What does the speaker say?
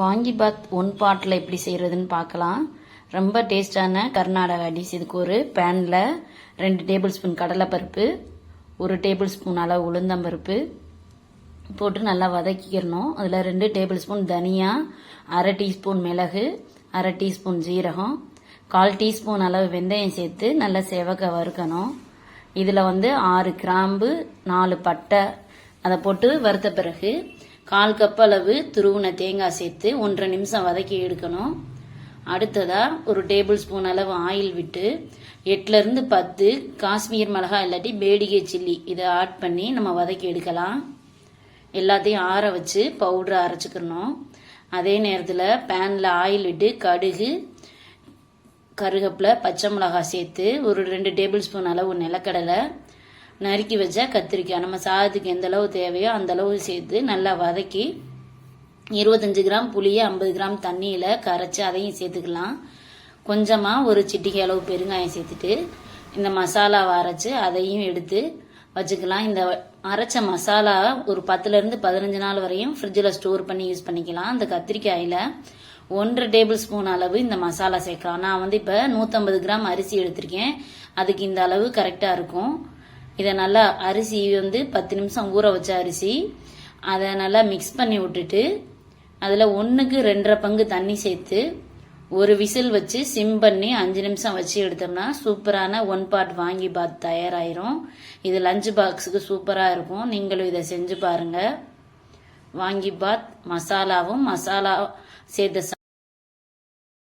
வாங்கி பாத் one bottle எப்படி செய்கிறதுன்னு பார்க்கலாம். ரொம்ப டேஸ்டான கர்நாடகா டிஷ் இதுக்கு ஒரு பேனில் ரெண்டு டேபிள் ஸ்பூன் கடலைப்பருப்பு ஒரு டேபிள் ஸ்பூன் அளவு உளுந்தம்பருப்பு போட்டு நல்லா வதக்கிக்கிறணும் அதில் ரெண்டு டேபிள் ஸ்பூன் தனியா அரை டீஸ்பூன் மிளகு அரை டீஸ்பூன் ஜீரகம் கால் டீஸ்பூன் அளவு வெந்தயம் சேர்த்து நல்லா செவக்க வறுக்கணும். இதில் வந்து ஆறு கிராம்பு நாலு பட்டை அதை போட்டு வறுத்த பிறகு கால் கப் அளவு துருவின தேங்காய் சேர்த்து ஒன்றரை நிமிஷம் வதக்கி எடுக்கணும். அடுத்ததாக ஒரு டேபிள் ஸ்பூன் அளவு ஆயில் விட்டு எட்டுலேருந்து பத்து காஷ்மீர் மிளகாய் இல்லாட்டி பேடிகை சில்லி இதை ஆட் பண்ணி நம்ம வதக்கி எடுக்கலாம். எல்லாத்தையும் ஆற வச்சு பவுடரை அரைச்சிக்கணும். அதே நேரத்தில் பேனில் ஆயில் விட்டு கடுகு கருகப்பில் பச்சை மிளகாய் சேர்த்து ஒரு ரெண்டு டேபிள் ஸ்பூன் அளவு நிலக்கடலை நறுக்கி வச்சா கத்திரிக்காய். நம்ம சாதத்துக்கு எந்த அளவு தேவையோ அந்த அளவு சேர்த்து நல்லா வதக்கி இருபத்தஞ்சு கிராம் புளியை ஐம்பது கிராம் தண்ணியில் கரைச்சி அதையும் சேர்த்துக்கலாம். கொஞ்சமாக ஒரு சிட்டிகை அளவு பெருங்காயம் சேர்த்துட்டு இந்த மசாலாவை அரைச்சி அதையும் எடுத்து வச்சுக்கலாம். இந்த அரைச்ச மசாலா ஒரு பத்துலேருந்து பதினஞ்சு நாள் வரையும் ஃப்ரிட்ஜில் ஸ்டோர் பண்ணி யூஸ் பண்ணிக்கலாம். அந்த கத்திரிக்காயில் ஒன்றரை டேபிள் ஸ்பூன் அளவு இந்த மசாலா சேர்க்கலாம். நான் வந்து இப்போ நூற்றம்பது கிராம் அரிசி எடுத்திருக்கேன். அதுக்கு இந்த அளவு கரெக்டாக இருக்கும். இதை நல்லா அரிசி வந்து பத்து நிமிஷம் ஊற வச்ச அரிசி அதை நல்லா மிக்ஸ் பண்ணி விட்டுட்டு அதில் ஒன்றுக்கு ரெண்டரை பங்கு தண்ணி சேர்த்து ஒரு விசில் வச்சு சிம் பண்ணி அஞ்சு நிமிஷம் வச்சு எடுத்தோம்னா சூப்பரான ஒன் பார்ட் வாங்கி பாத் தயாராயிரும். இது லஞ்ச் பாக்ஸுக்கு சூப்பராக இருக்கும். நீங்களும் இதை செஞ்சு பாருங்கள் வாங்கி பாத் மசாலாவும் மசாலா சேர்த்த